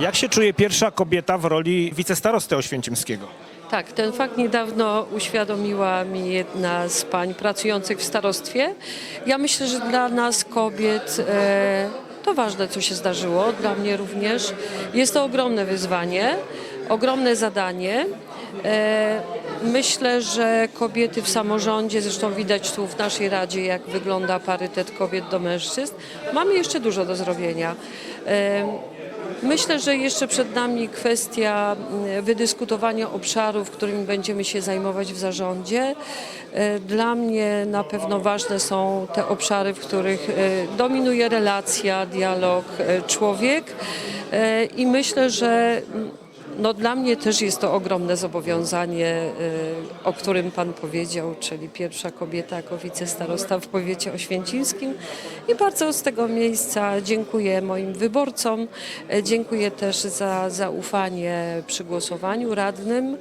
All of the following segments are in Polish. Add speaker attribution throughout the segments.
Speaker 1: Jak się czuje pierwsza kobieta w roli wicestarosty oświęcimskiego?
Speaker 2: Tak, ten fakt niedawno uświadomiła mi jedna z pań pracujących w starostwie. Ja myślę, że dla nas kobiet e, to ważne, co się zdarzyło, dla mnie również. Jest to ogromne wyzwanie, ogromne zadanie. E, myślę, że kobiety w samorządzie, zresztą widać tu w naszej Radzie, jak wygląda parytet kobiet do mężczyzn, mamy jeszcze dużo do zrobienia. E, Myślę, że jeszcze przed nami kwestia mm, wydyskutowania obszarów, którymi będziemy się zajmować w zarządzie. E, Dla mnie na pewno ważne są te obszary, w których e, dominuje relacja, dialog, e, człowiek i myślę, że mm, no dla mnie też jest to ogromne zobowiązanie, y, o którym Pan powiedział, czyli pierwsza kobieta jako wicestarosta w powiecie oświęcimskim. I bardzo z tego miejsca dziękuję moim wyborcom, e, dziękuję też za zaufanie przy głosowaniu radnym.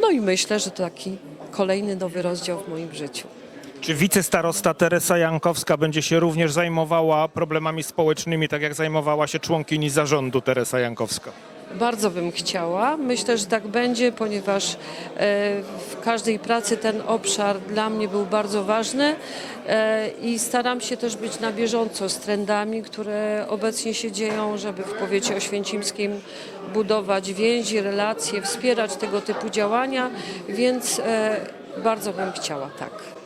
Speaker 2: No i myślę, że to taki kolejny nowy rozdział w moim życiu.
Speaker 1: Czy wicestarosta Teresa Jankowska będzie się również zajmowała problemami społecznymi, tak jak zajmowała się członkini zarządu Teresa Jankowska?
Speaker 2: Bardzo bym chciała. Myślę, że tak będzie, ponieważ e, w każdej pracy ten obszar dla mnie był bardzo ważny e, i staram się też być na bieżąco z trendami, które obecnie się dzieją, żeby w powiecie oświęcimskim budować więzi, relacje, wspierać tego typu działania, więc e, bardzo bym chciała, tak.